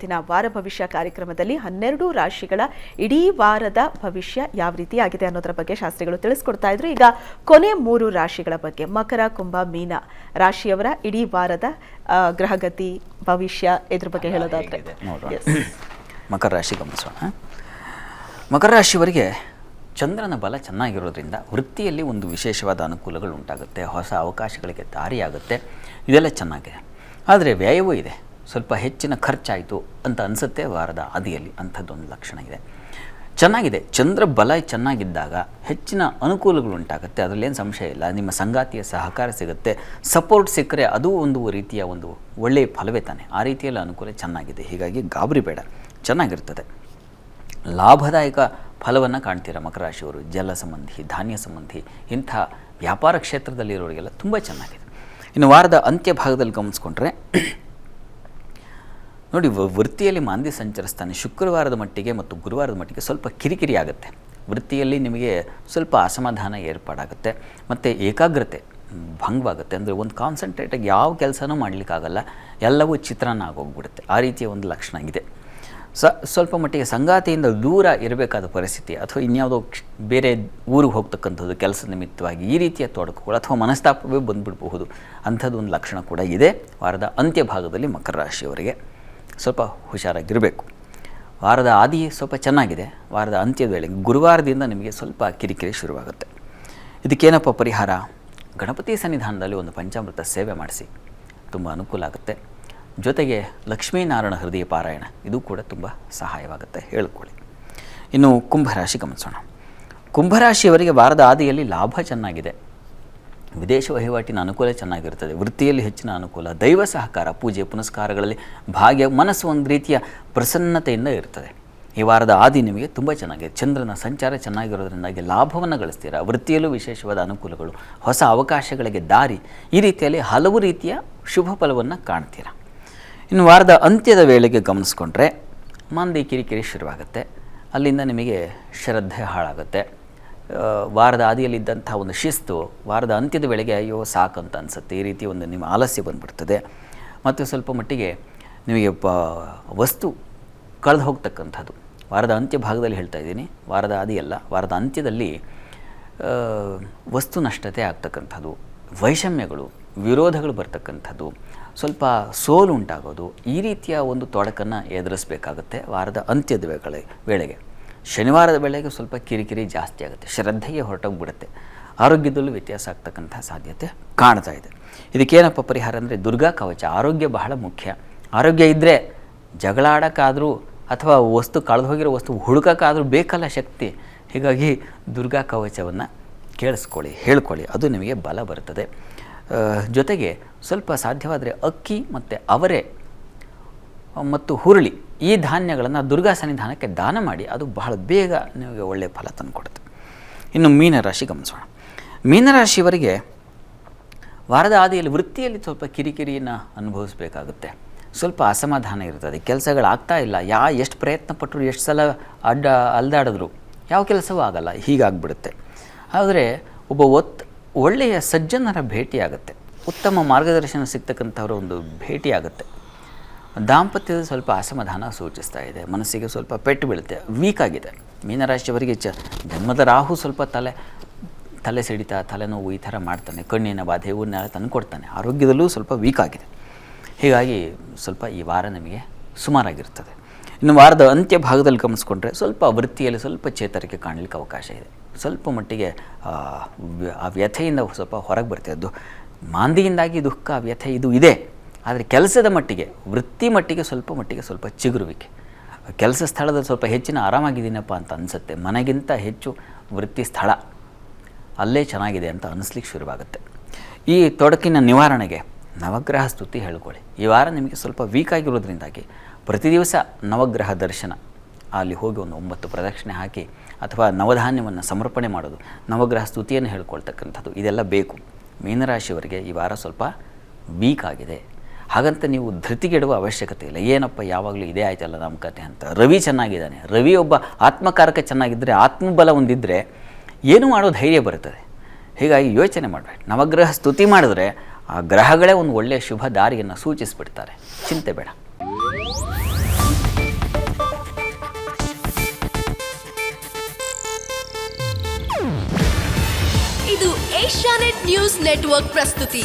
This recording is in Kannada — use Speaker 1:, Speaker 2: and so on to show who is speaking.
Speaker 1: ಇವತ್ತಿನ ವಾರ ಭವಿಷ್ಯ ಕಾರ್ಯಕ್ರಮದಲ್ಲಿ ಹನ್ನೆರಡು ರಾಶಿಗಳ ಇಡೀ ವಾರದ ಭವಿಷ್ಯ ಯಾವ ರೀತಿ ಆಗಿದೆ ಅನ್ನೋದರ ಬಗ್ಗೆ ಶಾಸ್ತ್ರಿಗಳು ತಿಳಿಸ್ಕೊಡ್ತಾ ಇದ್ರು. ಈಗ ಕೊನೆ ಮೂರು ರಾಶಿಗಳ ಬಗ್ಗೆ ಮಕರ ಕುಂಭ ಮೀನ ರಾಶಿಯವರ ಇಡೀ ವಾರದ ಗ್ರಹಗತಿ ಭವಿಷ್ಯ ಇದ್ರ ಬಗ್ಗೆ ಹೇಳೋದಾದ್ರೆ.
Speaker 2: ಮಕರ ರಾಶಿ ಗಮನಿಸೋಣ. ಮಕರ ರಾಶಿಯವರಿಗೆ ಚಂದ್ರನ ಬಲ ಚೆನ್ನಾಗಿರೋದ್ರಿಂದ ವೃತ್ತಿಯಲ್ಲಿ ಒಂದು ವಿಶೇಷವಾದ ಅನುಕೂಲಗಳು ಉಂಟಾಗುತ್ತೆ ಹೊಸ ಅವಕಾಶಗಳಿಗೆ ದಾರಿಯಾಗುತ್ತೆ ಇದೆಲ್ಲ ಚೆನ್ನಾಗಿದೆ. ಆದರೆ ವ್ಯಯವೂ ಇದೆ. ಸ್ವಲ್ಪ ಹೆಚ್ಚಿನ ಖರ್ಚಾಯಿತು ಅಂತ ಅನಿಸುತ್ತೆ ವಾರದ ಆದಿಯಲ್ಲಿ ಅಂಥದ್ದೊಂದು ಲಕ್ಷಣ ಇದೆ. ಚೆನ್ನಾಗಿದೆ. ಚಂದ್ರ ಬಲ ಚೆನ್ನಾಗಿದ್ದಾಗ ಹೆಚ್ಚಿನ ಅನುಕೂಲಗಳು ಉಂಟಾಗುತ್ತೆ. ಅದರಲ್ಲೇನು ಸಂಶಯ ಇಲ್ಲ. ನಿಮ್ಮ ಸಂಗಾತಿಯ ಸಹಕಾರ ಸಿಗುತ್ತೆ. ಸಪೋರ್ಟ್ ಸಿಕ್ಕರೆ ಅದು ಒಂದು ರೀತಿಯ ಒಂದು ಒಳ್ಳೆಯ ಫಲವೇ ತಾನೆ. ಆ ರೀತಿಯಲ್ಲಿ ಅನುಕೂಲ ಚೆನ್ನಾಗಿದೆ. ಹೀಗಾಗಿ ಗಾಬರಿ ಬೇಡ. ಚೆನ್ನಾಗಿರ್ತದೆ. ಲಾಭದಾಯಕ ಫಲವನ್ನು ಕಾಣ್ತೀರ ಮಕರ ರಾಶಿಯವರು ಜಲ ಸಂಬಂಧಿ, ಧಾನ್ಯ ಸಂಬಂಧಿ, ಇಂಥ ವ್ಯಾಪಾರ ಕ್ಷೇತ್ರದಲ್ಲಿರೋರಿಗೆಲ್ಲ ತುಂಬ ಚೆನ್ನಾಗಿದೆ. ಇನ್ನು ವಾರದ ಅಂತ್ಯ ಭಾಗದಲ್ಲಿ ಗಮನಿಸ್ಕೊಂಡ್ರೆ ನೋಡಿ ವೃತ್ತಿಯಲ್ಲಿ ಮಾಂದಿ ಸಂಚರಿಸ್ತಾನೆ ಶುಕ್ರವಾರದ ಮಟ್ಟಿಗೆ ಮತ್ತು ಗುರುವಾರದ ಮಟ್ಟಿಗೆ ಸ್ವಲ್ಪ ಕಿರಿಕಿರಿ ಆಗುತ್ತೆ ವೃತ್ತಿಯಲ್ಲಿ ನಿಮಗೆ ಸ್ವಲ್ಪ ಅಸಮಾಧಾನ ಏರ್ಪಾಡಾಗುತ್ತೆ ಮತ್ತು ಏಕಾಗ್ರತೆ ಭಂಗವಾಗುತ್ತೆ. ಅಂದರೆ ಒಂದು ಕಾನ್ಸಂಟ್ರೇಟಾಗಿ ಯಾವ ಕೆಲಸನೂ ಮಾಡಲಿಕ್ಕಾಗಲ್ಲ, ಎಲ್ಲವೂ ಚಿತ್ರಾನ್ನ ಆಗೋಗ್ಬಿಡುತ್ತೆ. ಆ ರೀತಿಯ ಒಂದು ಲಕ್ಷಣ ಇದೆ. ಸ, ಸ್ವಲ್ಪ ಮಟ್ಟಿಗೆ ಸಂಗಾತಿಯಿಂದ ದೂರ ಇರಬೇಕಾದ ಪರಿಸ್ಥಿತಿ ಅಥವಾ ಇನ್ಯಾವುದೋ ಬೇರೆ ಊರಿಗೆ ಹೋಗ್ತಕ್ಕಂಥದ್ದು ಕೆಲಸ ನಿಮಿತ್ತವಾಗಿ ಈ ರೀತಿಯ ತೊಡಕುಗಳು ಅಥವಾ ಮನಸ್ತಾಪವೇ ಬಂದುಬಿಡಬಹುದು. ಅಂಥದ್ದು ಒಂದು ಲಕ್ಷಣ ಕೂಡ ಇದೆ ವಾರದ ಅಂತ್ಯ ಭಾಗದಲ್ಲಿ ಮಕರ ರಾಶಿಯವರಿಗೆ. ಸ್ವಲ್ಪ ಹುಷಾರಾಗಿರಬೇಕು. ವಾರದ ಆದಿ ಸ್ವಲ್ಪ ಚೆನ್ನಾಗಿದೆ. ವಾರದ ಅಂತ್ಯದ ವೇಳೆಗೆ ಗುರುವಾರದಿಂದ ನಿಮಗೆ ಸ್ವಲ್ಪ ಕಿರಿಕಿರಿ ಶುರುವಾಗುತ್ತೆ. ಇದಕ್ಕೇನಪ್ಪ ಪರಿಹಾರ? ಗಣಪತಿ ಸನ್ನಿಧಾನದಲ್ಲಿ ಒಂದು ಪಂಚಾಮೃತ ಸೇವೆ ಮಾಡಿಸಿ. ತುಂಬ ಅನುಕೂಲ ಆಗುತ್ತೆ. ಜೊತೆಗೆ ಲಕ್ಷ್ಮೀನಾರಾಯಣ ಹೃದಯ ಪಾರಾಯಣ. ಇದು ಕೂಡ ತುಂಬ ಸಹಾಯವಾಗುತ್ತೆ. ಹೇಳ್ಕೊಳ್ಳಿ. ಇನ್ನು ಕುಂಭರಾಶಿ ಗಮನಿಸೋಣ. ಕುಂಭರಾಶಿಯವರಿಗೆ ವಾರದ ಆದಿಯಲ್ಲಿ ಲಾಭ ಚೆನ್ನಾಗಿದೆ. ವಿದೇಶ ವಹಿವಾಟಿನ ಅನುಕೂಲ ಚೆನ್ನಾಗಿರ್ತದೆ. ವೃತ್ತಿಯಲ್ಲಿ ಹೆಚ್ಚಿನ ಅನುಕೂಲ, ದೈವ ಸಹಕಾರ, ಪೂಜೆ, ಪುನಸ್ಕಾರಗಳಲ್ಲಿ ಭಾಗ್ಯ, ಮನಸ್ಸು ಒಂದು ರೀತಿಯ ಪ್ರಸನ್ನತೆಯಿಂದ ಇರ್ತದೆ. ಈ ವಾರದ ಆದಿ ನಿಮಗೆ ತುಂಬ ಚೆನ್ನಾಗಿದೆ ಚಂದ್ರನ ಸಂಚಾರ ಚೆನ್ನಾಗಿರೋದ್ರಿಂದಾಗಿ ಲಾಭವನ್ನು ಗಳಿಸ್ತೀರ? ವೃತ್ತಿಯಲ್ಲೂ ವಿಶೇಷವಾದ ಅನುಕೂಲಗಳು, ಹೊಸ ಅವಕಾಶಗಳಿಗೆ ದಾರಿ, ಈ ರೀತಿಯಲ್ಲಿ ಹಲವು ರೀತಿಯ ಶುಭ ಫಲವನ್ನು ಕಾಣ್ತೀರ? ಇನ್ನು ವಾರದ ಅಂತ್ಯದ ವೇಳೆಗೆ ಗಮನಿಸ್ಕೊಂಡ್ರೆ, ಮಂದಿ ಕಿರಿಕಿರಿ ಶುರುವಾಗುತ್ತೆ. ಅಲ್ಲಿಂದ ನಿಮಗೆ ಶ್ರದ್ಧೆ ಹಾಳಾಗುತ್ತೆ. ವಾರದ ಆದಿಯಲ್ಲಿದ್ದಂಥ ಒಂದು ಶಿಸ್ತು ವಾರದ ಅಂತ್ಯದ ವೇಳೆಗೆ ಅಯ್ಯೋ ಸಾಕಂತ ಅನಿಸುತ್ತೆ. ಈ ರೀತಿ ಒಂದು ನಿಮ್ಮ ಆಲಸ್ಯ ಬಂದುಬಿಡ್ತದೆ. ಮತ್ತು ಸ್ವಲ್ಪ ಮಟ್ಟಿಗೆ ನಿಮಗೆ ವಸ್ತು ಕಳೆದು ಹೋಗ್ತಕ್ಕಂಥದ್ದು. ವಾರದ ಅಂತ್ಯ ಭಾಗದಲ್ಲಿ ಹೇಳ್ತಾ ಇದ್ದೀನಿ. ವಾರದ ಆದಿಯಲ್ಲ ವಾರದ ಅಂತ್ಯದಲ್ಲಿ ವಸ್ತು ನಷ್ಟತೆ ಆಗ್ತಕ್ಕಂಥದ್ದು, ವೈಷಮ್ಯಗಳು, ವಿರೋಧಗಳು ಬರ್ತಕ್ಕಂಥದ್ದು, ಸ್ವಲ್ಪ ಸೋಲು ಉಂಟಾಗೋದು, ಈ ರೀತಿಯ ಒಂದು ತೊಡಕನ್ನು ಎದುರಿಸಬೇಕಾಗುತ್ತೆ ವಾರದ ಅಂತ್ಯದ ವೇಳೆ ವೇಳೆಗೆ. ಶನಿವಾರದ ಬೆಳೆಗೆ ಸ್ವಲ್ಪ ಕಿರಿಕಿರಿ ಜಾಸ್ತಿ ಆಗುತ್ತೆ. ಶ್ರದ್ಧೆಗೆ ಹೊರಟೋಗ್ಬಿಡುತ್ತೆ. ಆರೋಗ್ಯದಲ್ಲೂ ವ್ಯತ್ಯಾಸ ಆಗ್ತಕ್ಕಂಥ ಸಾಧ್ಯತೆ ಕಾಣ್ತಾ ಇದೆ. ಇದಕ್ಕೇನಪ್ಪ ಪರಿಹಾರ ಅಂದರೆ ದುರ್ಗಾ ಕವಚ. ಆರೋಗ್ಯ ಬಹಳ ಮುಖ್ಯ. ಆರೋಗ್ಯ ಇದ್ದರೆ ಜಗಳ ಆಡೋಕ್ಕಾದರೂ ಅಥವಾ ವಸ್ತು ಕಳೆದು ಹೋಗಿರೋ ವಸ್ತು ಹುಡುಕೋಕ್ಕಾದರೂ ಬೇಕಲ್ಲ ಶಕ್ತಿ. ಹೀಗಾಗಿ ದುರ್ಗಾ ಕವಚವನ್ನು ಕೇಳಿಸ್ಕೊಳ್ಳಿ, ಹೇಳ್ಕೊಳ್ಳಿ. ಅದು ನಿಮಗೆ ಬಲ ಬರುತ್ತದೆ. ಜೊತೆಗೆ ಸ್ವಲ್ಪ ಸಾಧ್ಯವಾದರೆ ಅಕ್ಕಿ ಮತ್ತು ಅವರೆ ಮತ್ತು ಹುರುಳಿ ಈ ಧಾನ್ಯಗಳನ್ನು ದುರ್ಗಾ ಸನ್ನಿಧಾನಕ್ಕೆ ದಾನ ಮಾಡಿ ಅದು ಬಹಳ ಬೇಗ ನಿಮಗೆ ಒಳ್ಳೆಯ ಫಲ ತಂದುಕೊಡುತ್ತೆ ಇನ್ನು ಮೀನರಾಶಿ ಗಮನಿಸೋಣ. ಮೀನರಾಶಿಯವರಿಗೆ ವಾರದ ಆದಿಯಲ್ಲಿ ವೃತ್ತಿಯಲ್ಲಿ ಸ್ವಲ್ಪ ಕಿರಿಕಿರಿಯನ್ನು ಅನುಭವಿಸಬೇಕಾಗುತ್ತೆ. ಸ್ವಲ್ಪ ಅಸಮಾಧಾನ ಇರ್ತದೆ, ಕೆಲಸಗಳಾಗ್ತಾ ಇಲ್ಲ, ಯಾ ಎಷ್ಟು ಪ್ರಯತ್ನ ಪಟ್ಟರು ಎಷ್ಟು ಸಲ ಅಡ್ಡ ಅಲ್ದಾಡಿದ್ರು, ಯಾವ ಕೆಲಸವೂ ಆಗಲ್ಲ, ಹೀಗಾಗ್ಬಿಡುತ್ತೆ. ಆದರೆ ಒಬ್ಬ ಒತ್, ಒಳ್ಳೆಯ ಸಜ್ಜನರ ಭೇಟಿಯಾಗುತ್ತೆ. ಉತ್ತಮ ಮಾರ್ಗದರ್ಶನ ಸಿಗ್ತಕ್ಕಂಥವ್ರ ಒಂದು ಭೇಟಿಯಾಗುತ್ತೆ. ದಾಂಪತ್ಯದ ಸ್ವಲ್ಪ ಅಸಮಾಧಾನ ಸೂಚಿಸ್ತಾ ಇದೆ. ಮನಸ್ಸಿಗೆ ಸ್ವಲ್ಪ ಪೆಟ್ಟು ಬೀಳುತ್ತೆ. ವೀಕ್ ಆಗಿದೆ. ಮೀನರಾಶಿಯವರಿಗೆ ಚ ಜನ್ಮದ ರಾಹು ಸ್ವಲ್ಪ ತಲೆ ತಲೆ ಸಿಡಿತ ತಲೆನೋವು ಈ ಥರ ಮಾಡ್ತಾನೆ. ಕಣ್ಣಿನ ಬಾಧೆ ಇವನ್ನೆಲ್ಲ ತಂದುಕೊಡ್ತಾನೆ ಆರೋಗ್ಯದಲ್ಲೂ ಸ್ವಲ್ಪ ವೀಕ್ ಆಗಿದೆ. ಹೀಗಾಗಿ ಸ್ವಲ್ಪ ಈ ವಾರ ನಮಗೆ ಸುಮಾರಾಗಿರ್ತದೆ. ಇನ್ನು ವಾರದ ಅಂತ್ಯ ಭಾಗದಲ್ಲಿ ಗಮನಿಸ್ಕೊಂಡ್ರೆ ಸ್ವಲ್ಪ ವೃತ್ತಿಯಲ್ಲಿ ಸ್ವಲ್ಪ ಚೇತರಿಕೆ ಕಾಣಲಿಕ್ಕೆ ಅವಕಾಶ ಇದೆ. ಸ್ವಲ್ಪ ಮಟ್ಟಿಗೆ ಆ, ಆ ವ್ಯಥೆಯಿಂದ ಸ್ವಲ್ಪ ಹೊರಗೆ ಬರ್ತಿದ್ದು ಮಾಂದಿಯಿಂದಾಗಿ ದುಃಖ ವ್ಯಥೆ ಇದು ಇದೆ. ಆದರೆ ಕೆಲಸದ ಮಟ್ಟಿಗೆ, ವೃತ್ತಿ ಮಟ್ಟಿಗೆ ಸ್ವಲ್ಪ ಮಟ್ಟಿಗೆ ಸ್ವಲ್ಪ ಚಿಗುರುವಿಕೆ. ಕೆಲಸ ಸ್ಥಳದಲ್ಲಿ ಸ್ವಲ್ಪ ಹೆಚ್ಚಿನ ಆರಾಮಾಗಿದ್ದೀನಪ್ಪ ಅಂತ ಅನಿಸುತ್ತೆ. ಮನೆಗಿಂತ ಹೆಚ್ಚು ವೃತ್ತಿ ಸ್ಥಳ ಅಲ್ಲೇ ಚೆನ್ನಾಗಿದೆ ಅಂತ ಅನಿಸ್ಲಿಕ್ಕೆ ಶುರುವಾಗುತ್ತೆ. ಈ ತೊಡಕಿನ ನಿವಾರಣೆಗೆ ನವಗ್ರಹ ಸ್ತುತಿ ಹೇಳ್ಕೊಳ್ಳಿ. ಈ ವಾರ ನಿಮಗೆ ಸ್ವಲ್ಪ ವೀಕ್ ಆಗಿರೋದ್ರಿಂದಾಗಿ ಪ್ರತಿ ದಿವಸ ನವಗ್ರಹ ದರ್ಶನ. ಅಲ್ಲಿ ಹೋಗಿ ಒಂದು ಒಂಬತ್ತು ಪ್ರದಕ್ಷಿಣೆ ಹಾಕಿ ಅಥವಾ ನವಧಾನ್ಯವನ್ನು ಸಮರ್ಪಣೆ ಮಾಡೋದು, ನವಗ್ರಹ ಸ್ತುತಿಯನ್ನು ಹೇಳ್ಕೊಳ್ತಕ್ಕಂಥದ್ದು, ಇದೆಲ್ಲ ಬೇಕು. ಮೀನರಾಶಿಯವರಿಗೆ ಈ ವಾರ ಸ್ವಲ್ಪ ವೀಕ್ ಆಗಿದೆ. ಹಾಗಂತ ನೀವು ಧೃತಿಗೆಡುವ ಅವಶ್ಯಕತೆ ಇಲ್ಲ. ಏನಪ್ಪ ಯಾವಾಗಲೂ ಇದೇ ಆಯ್ತಲ್ಲ ನಮ್ಮ ಕತೆ ಅಂತ. ರವಿ ಚೆನ್ನಾಗಿದ್ದಾನೆ. ರವಿ ಒಬ್ಬ ಆತ್ಮಕಾರಕ ಚೆನ್ನಾಗಿದ್ದರೆ ಆತ್ಮಬಲ ಹೊಂದಿದ್ದರೆ ಏನು ಮಾಡೋ ಧೈರ್ಯ ಬರುತ್ತದೆ. ಹೀಗಾಗಿ ಯೋಚನೆ ಮಾಡಬೇಡಿ. ನವಗ್ರಹ ಸ್ತುತಿ ಮಾಡಿದ್ರೆ ಆ ಗ್ರಹಗಳೇ ಒಂದು ಒಳ್ಳೆಯ ಶುಭ ದಾರಿಯನ್ನು ಸೂಚಿಸಿಬಿಡ್ತಾರೆ. ಚಿಂತೆ ಬೇಡ.
Speaker 3: ಇದು ಏಷ್ಯಾನೆಟ್ ನ್ಯೂಸ್ ನೆಟ್ವರ್ಕ್ ಪ್ರಸ್ತುತಿ.